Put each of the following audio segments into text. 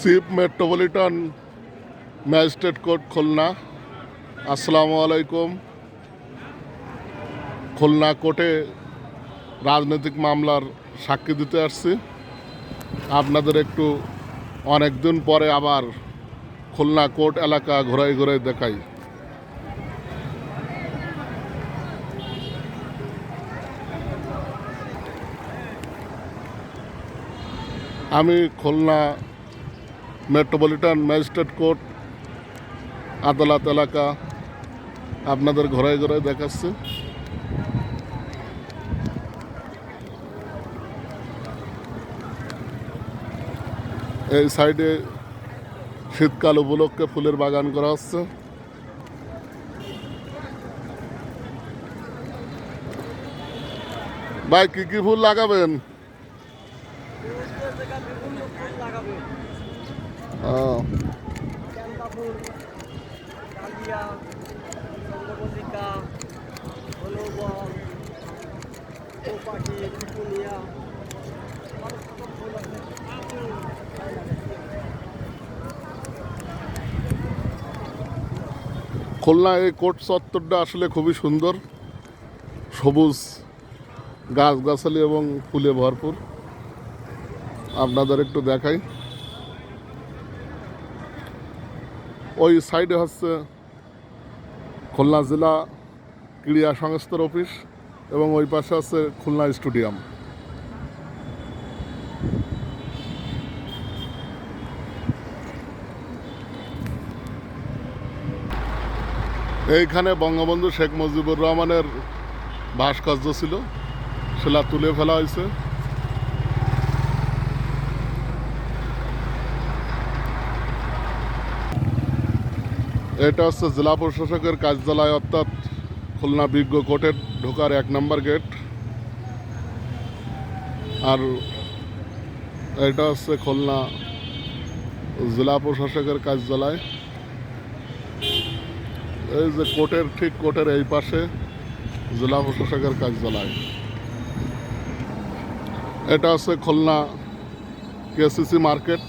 Chief metropolitan magistrate court Khulna. আসসালামু আলাইকুম। খুলনা কোর্টে রাজনৈতিক মামলার সাক্ষী দিতে আসছি। আপনাদের একটু অনেক দিন পরে আবার খুলনা কোর্ট এলাকা ঘোরাই ঘোরাই দেখাই। আমি খুলনা মেট্রোপলিটন ম্যাজিস্ট্রেট কোর্ট, আদালত এলাকা আপনাদের ঘোরাই ঘোরাই দেখাচ্ছে। এই সাইডে শীতকাল উপলক্ষে ফুলের বাগান করা হচ্ছে। ভাই, কি কি ফুল লাগাবেন? খুলনা এই কোর্ট চত্বরটা আসলে খুবই সুন্দর। সবুজ, গাছগাছালি এবং ফুলে ভরপুর। আপনাদের একটু দেখাই। ওই সাইডে হচ্ছে খুলনা জেলা ক্রীড়া সংস্থার অফিস এবং ওই পাশে আছে খুলনা স্টেডিয়াম। এইখানে বঙ্গবন্ধু শেখ মুজিবুর রহমানের ভাস্কর্য ছিল, সেটা তুলে ফেলা হয়েছে। এটা হচ্ছে জেলা প্রশাসকের কার্যালয়, অর্থাৎ খুলনা বিজ্ঞ কোর্টের ঢোকার এক নম্বর গেট। আর এটা হচ্ছে খুলনা জেলা প্রশাসকের কার্যালয়। এই যে কোর্টের ঠিক কোর্টের এই পাশে জেলা প্রশাসকের কার্যালয়। এটা হচ্ছে খুলনা কেসিসি মার্কেট।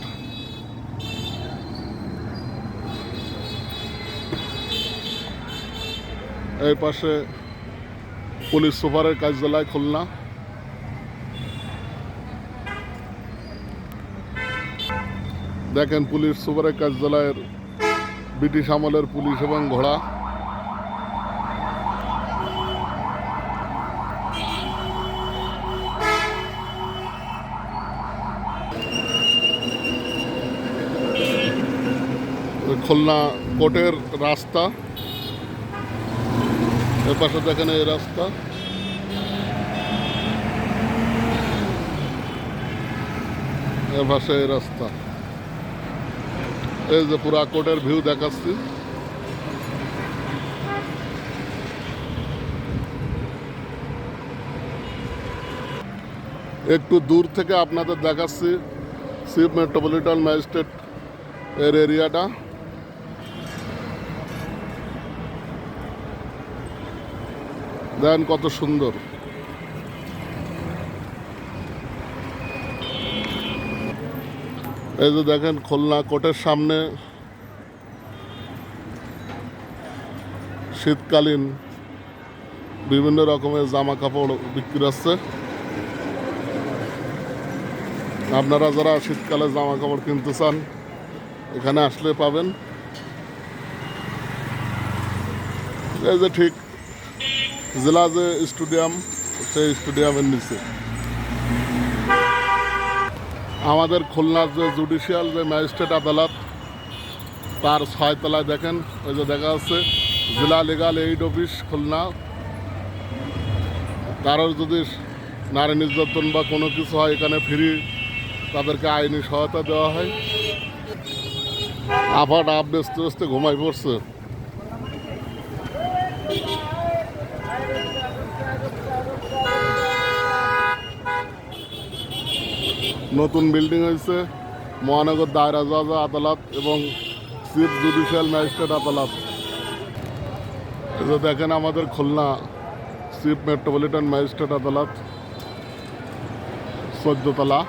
এই পাশে পুলিশ সুপারের কার্যালয় খুলনা। দেখেন পুলিশ সুপারের কার্যালয়ের ব্রিটিশ আমলের পুলিশ এবং ঘোড়া। খুলনা কোর্টের রাস্তা। এর পাশে দেখেন এই রাস্তা। এর পাশে এই রাস্তা। এই যে পুরা কোর্টের ভিউ দেখাচ্ছি। একটু দূর থেকে আপনাদের দেখাচ্ছি চিফ মেট্রোপলিটন ম্যাজিস্ট্রেট এর এরিয়াটা। দেখেন কত সুন্দর। এই যে দেখেন খুলনা কোর্টের সামনে শীতকালীন বিভিন্ন রকমের জামা কাপড় বিক্রি হচ্ছে। আপনারা যারা শীতকালে জামা কাপড় কিনতে চান, এখানে আসলে পাবেন। এই যে ঠিক জেলা যে স্টেডিয়াম, সেই স্টেডিয়ামের নিচে। আমাদের খুলনার যে জুডিশিয়াল যে ম্যাজিস্ট্রেট আদালত, তার ছয়তলায় দেখেন ওই যে দেখা যাচ্ছে, জেলা লিগাল এইড অফিস খুলনা। কারোর যদি নারী নির্যাতন বা কোনো কিছু হয়, এখানে ফ্রি তাদেরকে আইনি সহায়তা দেওয়া হয়। আফাট আপ বেসতে বেসতে ঘুমাই পড়ছে। নতুন বিল্ডিং হয়েছে, মহানগর দায়রা জজ আদালত এবং চিফ জুডিশিয়াল ম্যাজিস্ট্রেট আদালত। দেখেন আমাদের খুলনা চিফ মেট্রোপলিটন ম্যাজিস্ট্রেট আদালত, সদ্যতলা।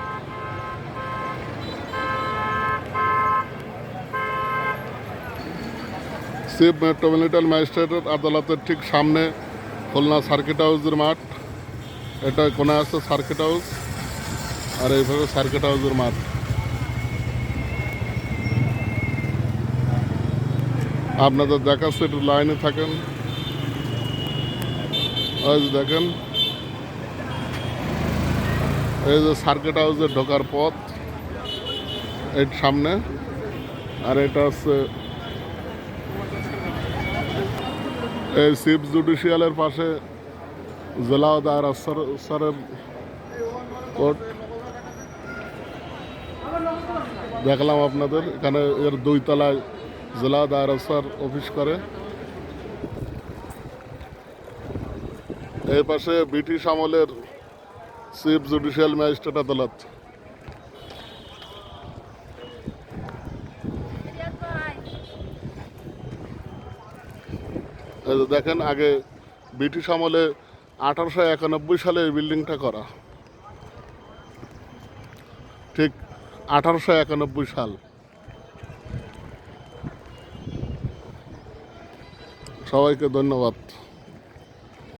চিফ মেট্রোপলিটন ম্যাজিস্ট্রেট আদালতের ঠিক সামনে খুলনা সার্কিট হাউসের মাঠ। এটা কোনায় আছে সার্কিট হাউস আর এইভাবে সার্কিট হাউসের মাঠ। আপনাদের দেখাচ্ছে, একটু লাইনে থাকেন। দেখেন, এই যে সার্কিট হাউসে ঢোকার পথ, এর সামনে, আর এটা হচ্ছে এই চিফ জুডিশিয়ালের পাশে জেলা দায়ের স্যারের কোর্ট দেখলাম আপনাদের, এখানে এর দুই তলায় জেলা দায়ের স্যার অফিস করে। এই পাশে ব্রিটিশ আমলের চিফ জুডিশিয়াল ম্যাজিস্ট্রেট আদালত। দেখেন, আগে ব্রিটিশ আমলে আঠারোশো একানব্বই সালে এই বিল্ডিংটা করা। ঠিক আঠারোশো একানব্বই সাল। সবাইকে ধন্যবাদ।